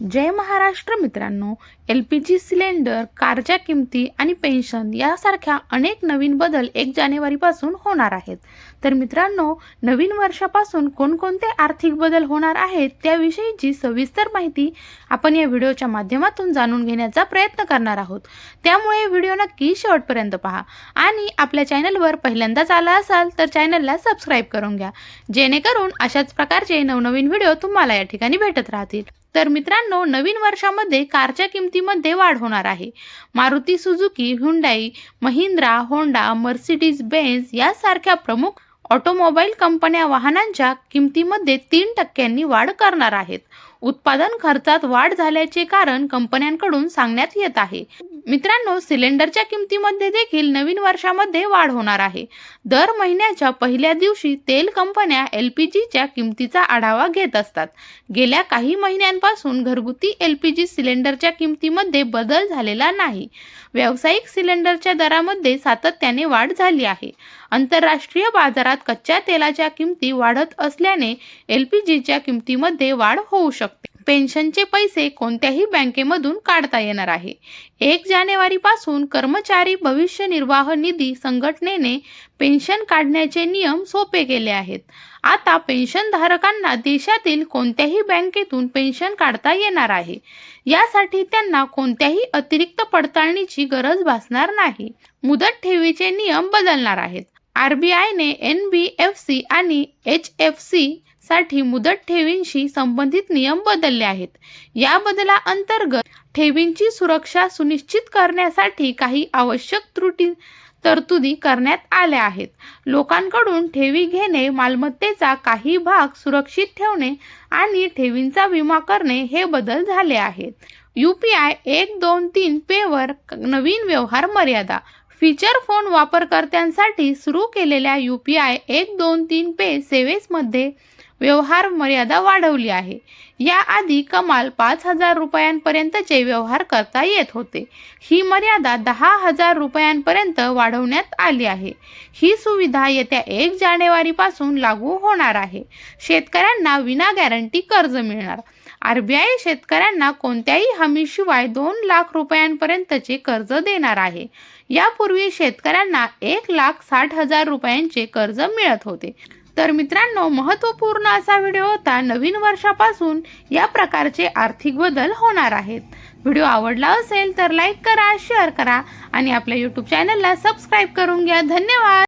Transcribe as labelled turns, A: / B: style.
A: जय महाराष्ट्र मित्रांनो L P G cylinder कारच्या किमती आणि पेन्शन यासारख्या अनेक नवीन बदल एक जानेवारीपासून होणार आहेत. तर मित्रांनो नवीन वर्षापासून कोणकोणते आर्थिक बदल होणार आहेत त्याविषयीची सविस्तर माहिती आपण या व्हिडिओच्या माध्यमातून जाणून घेण्याचा प्रयत्न करणार आहोत. त्यामुळे व्हिडिओ नक्की शेवटपर्यंत पहा आणि आपल्या चॅनलवर पहिल्यांदाच आला असाल तर चॅनलला सबस्क्राईब करून घ्या जेणेकरून अशाच प्रकारचे नवनवीन व्हिडिओ तुम्हाला या ठिकाणी भेटत राहतील. तर मित्रांनो नवीन वर्षामध्ये कारच्या किमतीमध्ये वाढ होणार आहे. Maruti Suzuki Hyundai Mahindra Honda Mercedes Benz यासारख्या प्रमुख ऑटोमोबाईल कंपन्या वाहनांच्या किमतीमध्ये तीन टक्क्यांनी वाढ करणार आहेत. उत्पादन खर्चात वाढ झाल्याचे कारण कंपन्यांकडून सांगण्यात येत आहे. मित्रांनो सिलेंडरच्या किमतीमध्ये देखील नवीन वर्षामध्ये वाढ होणार आहे. दर महिन्याच्या पहिल्या दिवशी तेल कंपन्या एल पी जीच्या किमतीचा आढावा घेत असतात. गेल्या काही महिन्यांपासून घरगुती एल पी जी सिलेंडरच्या किमतीमध्ये बदल झालेला नाही. व्यावसायिक सिलेंडरच्या दरामध्ये सातत्याने वाढ झाली आहे. आंतरराष्ट्रीय बाजारात कच्च्या तेलाच्या किमती वाढत असल्याने एल पी जीच्या किमतीमध्ये वाढ होऊ शकते. पेन्शनचे पैसे कोणत्याही बँकेमधून काढता येणार आहे. एक जानेवारीपासून कर्मचारी भविष्य निर्वाह निधी संघटनेने पेन्शन काढण्याचे नियम सोपे केले आहेत. आता पेन्शनधारकांना देशातील कोणत्याही बँकेतून पेन्शन काढता येणार आहे. यासाठी त्यांना कोणत्याही अतिरिक्त पडताळणीची गरज भासणार नाही. मुदत ठेवीचे नियम बदलणार आहेत. आर बी आयने एन बी एफ सी आणि एच एफ सी साठी मुदत ठेवींशी संबंधित नियम बदलले आहेत. या बदला अंतर्गत ठेवींची सुरक्षा सुनिश्चित करण्यासाठी काही आवश्यक त्रुटी तरतुदी करण्यात आल्या आहेत. लोकांकडून ठेवी घेणे मालमत्तेचा काही भाग सुरक्षित ठेवणे आणि ठेवींचा विमा करणे हे बदल झाले आहेत. यू पी आय एक दोन तीन पेवर नवीन व्यवहार मर्यादा फीचर फोन वापरकर्त्यांसाठी सुरू केलेल्या यू पी आय एक दोन तीन पे सेवेसमध्ये व्यवहार मर्यादा वाढवली आहे. याआधी कमाल पाच हजार रुपयांपर्यंतचे व्यवहार करता येत होते. ही मर्यादा दहा हजार रुपयांपर्यंत वाढवण्यात आली आहे. ही सुविधा येत्या एक जानेवारीपासून लागू होणार आहे. शेतकऱ्यांना विना गॅरंटी कर्ज मिळणार. आर बी आय शेतकऱ्यांना कोणत्याही हमीशिवाय दोन लाख रुपयांपर्यंतचे कर्ज देणार आहे. यापूर्वी शेतकऱ्यांना एक लाख साठ हजार रुपयांचे कर्ज मिळत होते. तर मित्रांनो महत्त्वपूर्ण असा व्हिडिओ होता नवीन वर्षापासून या प्रकारचे आर्थिक बदल होणार आहेत. व्हिडिओ आवडला असेल तर लाईक करा शेअर करा आणि आपल्या यूट्यूब चॅनलला सबस्क्राईब करून घ्या. धन्यवाद!